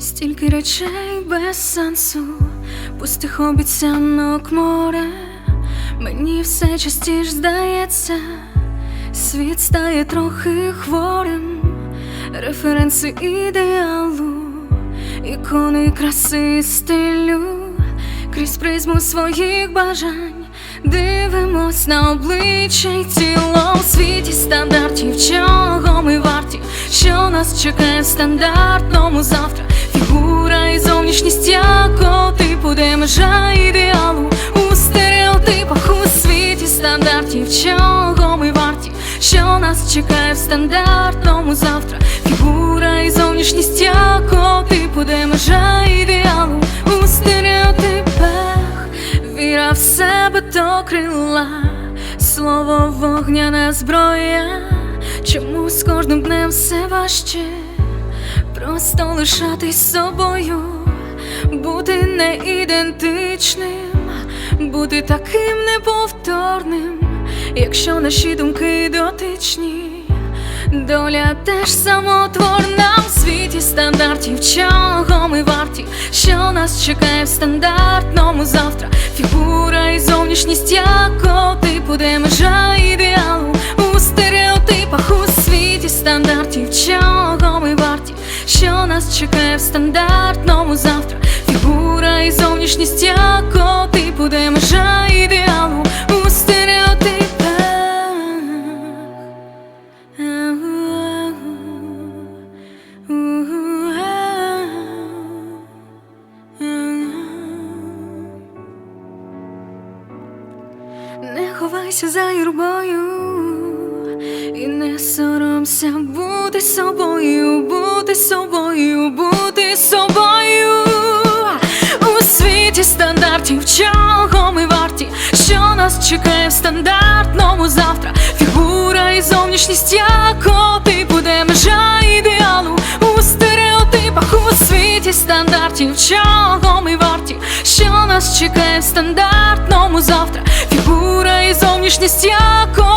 Стільки речей без сенсу, пустих обіцянок море. Мені все частіш здається, світ стає трохи хворим, референси ідеалу, ікони краси стилю, крізь призму своїх бажань. Дивимось на обличчя й тіло у світі стандартів, чого нас чекає в стандартному завтра. Фігура і зовнішність якого типу, де межа ідеалу у стереотипах у світі стандартів, чого ми варті, що нас чекає в стандартному завтра. Фігура і зовнішність якого типу, де межа ідеалу у стереотипах, віра в себе до крила, слово вогняна зброя. Чому з кожним днем все важче? Просто лишатись собою, бути не ідентичним, бути таким неповторним, якщо наші думки дотичні, доля теж самотворна в світі стандартів, чого ми варті, що нас чекає в стандартному завтра. Фігура і зовнішність якого типу, де межа стандартів, чого ми варті, що нас чекає в стандартному завтра. Фігура і зовнішність якого типу, де межа ідеалу у стереотипах. Не ховайся за юрбою і не соромся бути собою, бути собою, бути собою у світі стандартів, чого ми варті, що нас чекає в стандартному завтра. Фігура і зовнішність якого типу, де межа ідеалу у стереотипах у світі стандартів, чого ми варті, що нас чекає в стандартному завтра. Фігура і зовнішність якого